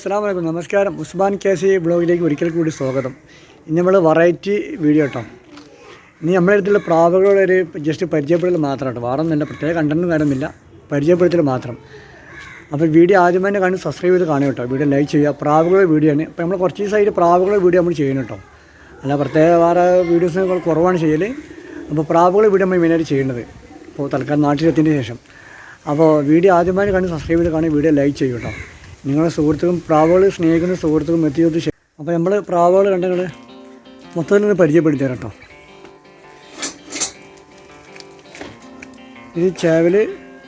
അസ്സാം വലൈക്കും നമസ്കാരം. ഉസ്മാൻ കെ സി ബ്ലോഗിലേക്ക് ഒരിക്കൽ കൂടി സ്വാഗതം. ഇനി നമ്മൾ വെറൈറ്റി വീഡിയോ കേട്ടോ ഇനി നമ്മുടെ അടുത്തുള്ള പ്രാവുകളുടെ ഒരു ജസ്റ്റ് പരിചയപ്പെടൽ മാത്രം കേട്ടോ വേറെ ഒന്നുമില്ല പ്രത്യേക കണ്ടന്റും കാര്യമില്ല പരിചയപ്പെടുത്തൽ മാത്രം. അപ്പോൾ വീഡിയോ ആദ്യം തന്നെ കാണും സബ്സ്ക്രൈബ് ചെയ്ത് കാണുക കേട്ടോ വീഡിയോ ലൈക്ക് ചെയ്യുക. പ്രാവുകളുടെ വീഡിയോ ആണ്. അപ്പോൾ നമ്മൾ കുറച്ച് ദിവസമായിട്ട് പ്രാവുകളുടെ വീഡിയോ നമ്മൾ ചെയ്യുന്നു കേട്ടോ അല്ല പ്രത്യേക വേറെ വീഡിയോസിനെ കുറവാണ് ചെയ്യൽ അപ്പോൾ പ്രാവുകളുടെ വീഡിയോ നമ്മൾ മെയിനായിട്ട് ചെയ്യേണ്ടത് ഇപ്പോൾ തൽക്കാലം നാട്ടിലെത്തിയതിന് ശേഷം. അപ്പോൾ വീഡിയോ ആദ്യമായി കണ്ട് സബ്സ്ക്രൈബ് ചെയ്ത് കാണുക. വീഡിയോ ലൈക്ക് ചെയ്യും കേട്ടോ നിങ്ങളുടെ സുഹൃത്തുക്കളും പ്രാവുകൾ സ്നേഹിക്കുന്ന സുഹൃത്തുക്കളും എത്തിയത് അപ്പോൾ നമ്മൾ പ്രാവുകൾ കണ്ടങ്ങൾ മൊത്തത്തിൽ പരിചയപ്പെടുത്തി തരാം കേട്ടോ ഇത് ചേവൽ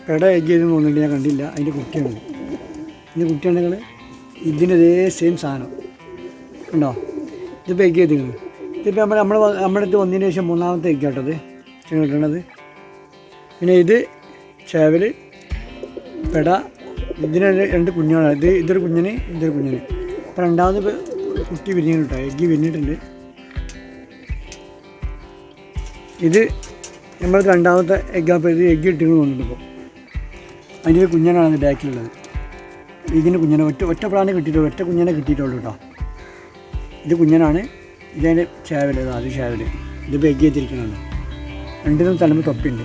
പെട എഗ് ചെയ്തെന്ന് തോന്നിയിട്ട് ഞാൻ കണ്ടില്ല. അതിന്റെ കുട്ടിയാണ്. ഇതിന്റെ കുട്ടിയാണെങ്കിൽ ഇതിന്റെ ഇതേ സെയിം സാധനം. ഉണ്ടോ ഇതിപ്പോൾ എഗ് ചെയ്തിരിക്കുന്നത് ഇതിപ്പോൾ നമ്മൾ നമ്മൾ നമ്മുടെ അടുത്ത് വന്നതിന് ശേഷം മൂന്നാമത്തെ എഗ് കേട്ടത് കിട്ടണത് പിന്നെ ഇത് ചേവൽ പെട ഇതിന് രണ്ട് കുഞ്ഞാണ് ഇത് ഇതൊരു കുഞ്ഞിന് ഇതൊരു കുഞ്ഞിന്. അപ്പം രണ്ടാമത് കുട്ടി വിരിഞ്ഞിട്ടുണ്ട് എഗ്ഗി വിരിഞ്ഞിട്ടുണ്ട്. ഇത് നമ്മൾ രണ്ടാമത്തെ എഗ്ഗ് അപ്പോൾ ഇത് എഗ്ഗ് ഇട്ടിട്ട് തോന്നുന്നുണ്ട് ഇപ്പോൾ അതിന്റെ ഒരു കുഞ്ഞനാണ് അത് ബാക്കിലുള്ളത് ഇതിന് കുഞ്ഞനെ ഒറ്റ ഒറ്റ പ്രാണി കിട്ടിയിട്ടുള്ളൂ ഒറ്റ കുഞ്ഞനെ കിട്ടിയിട്ടുള്ളൂ കേട്ടോ. ഇത് കുഞ്ഞനാണ് ഇതതിന്റെ ചേവൽ അത് ചേവൽ ഇതിപ്പോൾ എഗ്ഗ് ചെയ്തിരിക്കുന്നുണ്ട് രണ്ടിനും തലമ്പ് തൊപ്പിയുണ്ട്.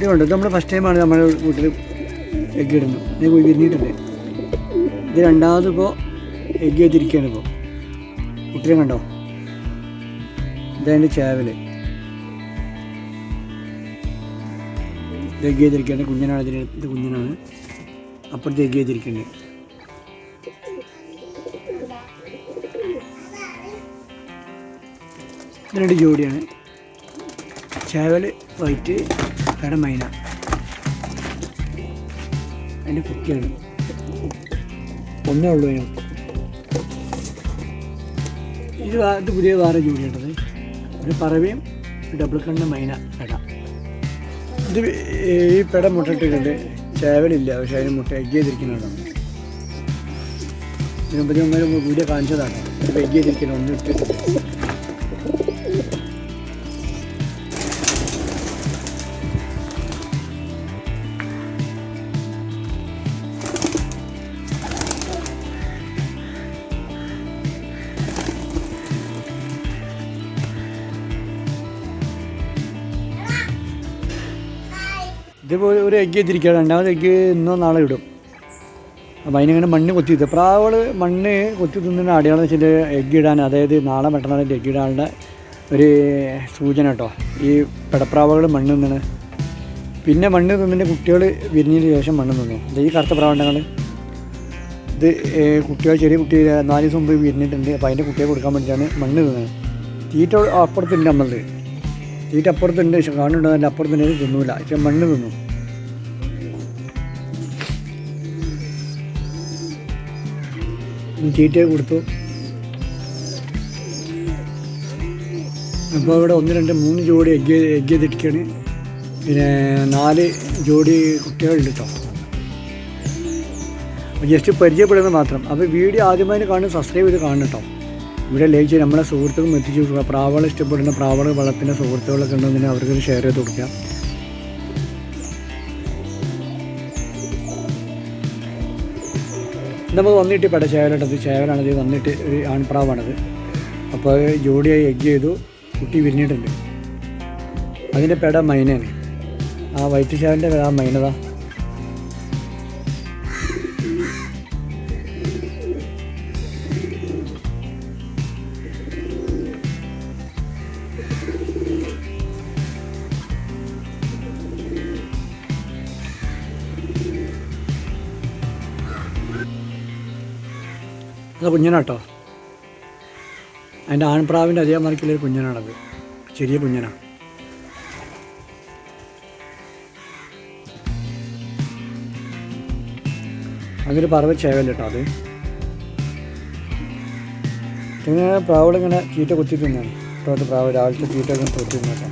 ഇതുണ്ട്. ഇത് നമ്മൾ ഫസ്റ്റ് ടൈമാണ് നമ്മുടെ വീട്ടിൽ എഗ്ഗ് ഇടുന്നത്. ഇത് പോയി വിരിഞ്ഞിട്ടുണ്ട് ഇത് രണ്ടാമത് ഇപ്പോൾ എഗ്ഗ് ചെയ്തിരിക്കുകയാണ് ഇപ്പോൾ കുട്ടിയെ കണ്ടോ? ഇതതിന്റെ ചേവൽ. ഇത് എഗ്ഗ് ചെയ്തിരിക്കുകയാണ്. കുഞ്ഞനാണ് ഇതിന് ഇത് കുഞ്ഞനാണ്. അപ്പുറത്ത് എഗ്ഗ് ചെയ്തിരിക്കുന്നുണ്ട്. രണ്ട് ജോഡിയാണ്. ചേവൽ വൈറ്റ് കട മൈന. അതിന്റെ കുട്ടിയാണ്. ഒന്നേ ഉള്ളൂ ഇത് ഇത് പുതിയ വേറെ ജോലി കേട്ടത് ഒരു പറവയും ഡബിൾ കണ്ണ മൈന പെട. ഇത് ഈ പെട മുട്ടിട്ടിട്ടുണ്ട് ചേവലില്ല പക്ഷെ അതിന് മുട്ട എഗ് ചെയ്തിരിക്കുന്നതാണ്. ഇതിനെപ്പറ്റി നമ്മൾ വീഡിയോ കാണിച്ചതാണ്. ഇത് എഗ് ചെയ്തിരിക്കുന്നത്. ഒന്നും ഇട്ടിട്ടില്ല ഇതിപ്പോൾ ഒരു എഗ്ഗ് എത്തിരിക്കുക രണ്ടാമത് എഗ്ഗ് ഇന്നോ നാളെ ഇടും. അപ്പോൾ അതിനിങ്ങനെ മണ്ണ് കൊത്തി ഇത്. പ്രാവുകൾ മണ്ണ് കൊത്തി തിന്നുന്ന അടിയാണെന്ന് വെച്ചിട്ട് എഗ്ഗ് ഇടാൻ അതായത് നാളെ മറ്റന്നാളിന്റെ എഗ്ഗ് ഇടാനുള്ള ഒരു സൂചന കേട്ടോ. ഈ പെടപ്രാവുകൾ മണ്ണ് തിന്നണ്. പിന്നെ മണ്ണ് തിന്നിന്റെ കുട്ടികൾ വിരിഞ്ഞതിന് ശേഷം മണ്ണ് തിന്നു. ഇത് ഈ കറുത്ത പ്രാവണ്ടങ്ങൾ ഇത് കുട്ടികൾ ചെറിയ കുട്ടികൾ നാല് ദിവസം മുമ്പ് വിരിഞ്ഞിട്ടുണ്ട്. അപ്പോൾ അതിന്റെ കുട്ടിയെ കൊടുക്കാൻ വേണ്ടിയിട്ടാണ് മണ്ണ് തിന്നത് തീറ്റ അപ്പുറത്തുണ്ട് നമ്മളത് തീറ്റ അപ്പുറത്തുണ്ട് പക്ഷെ കാണുന്നുണ്ട്? കാണുന്നുണ്ടോ അപ്പുറത്തുണ്ട് തിന്നൂല. പക്ഷെ മണ്ണ് തിന്നു. തീറ്റ കൊടുത്തു. അപ്പോൾ ഇവിടെ ഒന്ന് രണ്ട് മൂന്ന് ജോഡി എഗ്ഗ് എഗ്ഗ് ചെയ്തിരിക്കുകയാണ്. പിന്നെ നാല് ജോഡി കുട്ടികളുണ്ട് കേട്ടോ. ജസ്റ്റ് പരിചയപ്പെടുന്നത് മാത്രം. അപ്പോൾ വീഡിയോ ആദ്യമായി കാണുന്നത് സബ്സ്ക്രൈബ് ചെയ്ത് കാണണം കേട്ടോ. ഇവിടെ നമ്മുടെ നമ്മളെ സുഹൃത്തുക്കളും എത്തിച്ചു. കൊടുക്കുക പ്രാവള ഇഷ്ടപ്പെടുന്ന പ്രാവള വളത്തിന്റെ സുഹൃത്തുക്കളൊക്കെ ഉണ്ടെങ്കിൽ അവർക്ക് ഷെയർ ചെയ്ത് കൊടുക്കാം. നമ്മൾ വന്നിട്ട് പെട്ട ചേവലാട്ടത് ചേവലാണത്. വന്നിട്ട് ഒരു ആൺപ്രാവാണത്. അപ്പോൾ ജോഡിയായി എഗ് ചെയ്തു. കുട്ടി വിരിഞ്ഞിട്ടുണ്ട്. അതിന്റെ പെട മൈനയാണ്. ആ വൈറ്റ് ചേവലിന്റെ പെട ആ മൈനതാ. അത് കുഞ്ഞനാട്ടോ. അതിന്റെ ആൺപ്രാവിന്റെ അതേ മറിക്കുള്ളൊരു കുഞ്ഞനാണത്. ചെറിയ കുഞ്ഞനാണ് അതൊരു പറവ ചേവല്ല കേട്ടോ അത്. ഇങ്ങനെ പ്രാവുകളിങ്ങനെ ചീറ്റ കുത്തി തിന്നാണ്. ഇപ്പോഴത്തെ പ്രാവ് രാവിലത്തെ ചീറ്റ ഒക്കെ കുത്തി തിന്നേട്ടോ.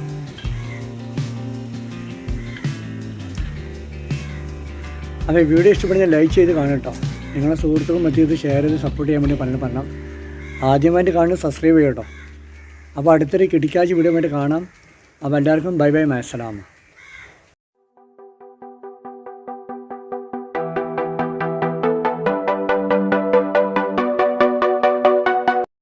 അതെ വീഡിയോ ഇഷ്ടപ്പെടുന്ന ലൈക്ക് ചെയ്ത് കാണും കേട്ടോ. നിങ്ങളെ സുഹൃത്തുക്കളും മറ്റും ഇത് ഷെയർ ചെയ്ത് സപ്പോർട്ട് ചെയ്യാൻ വേണ്ടി പറഞ്ഞു. പറഞ്ഞാൽ ആദ്യമായിട്ട് കാണുന്നത് സബ്സ്ക്രൈബ് ചെയ്യും കേട്ടോ. അപ്പോൾ അടുത്തൊരു കിടിക്കാഴ്ച വീഡിയോ വേണ്ടി കാണാം. അപ്പോൾ എല്ലാവർക്കും ബൈ ബൈ മൈസലാമ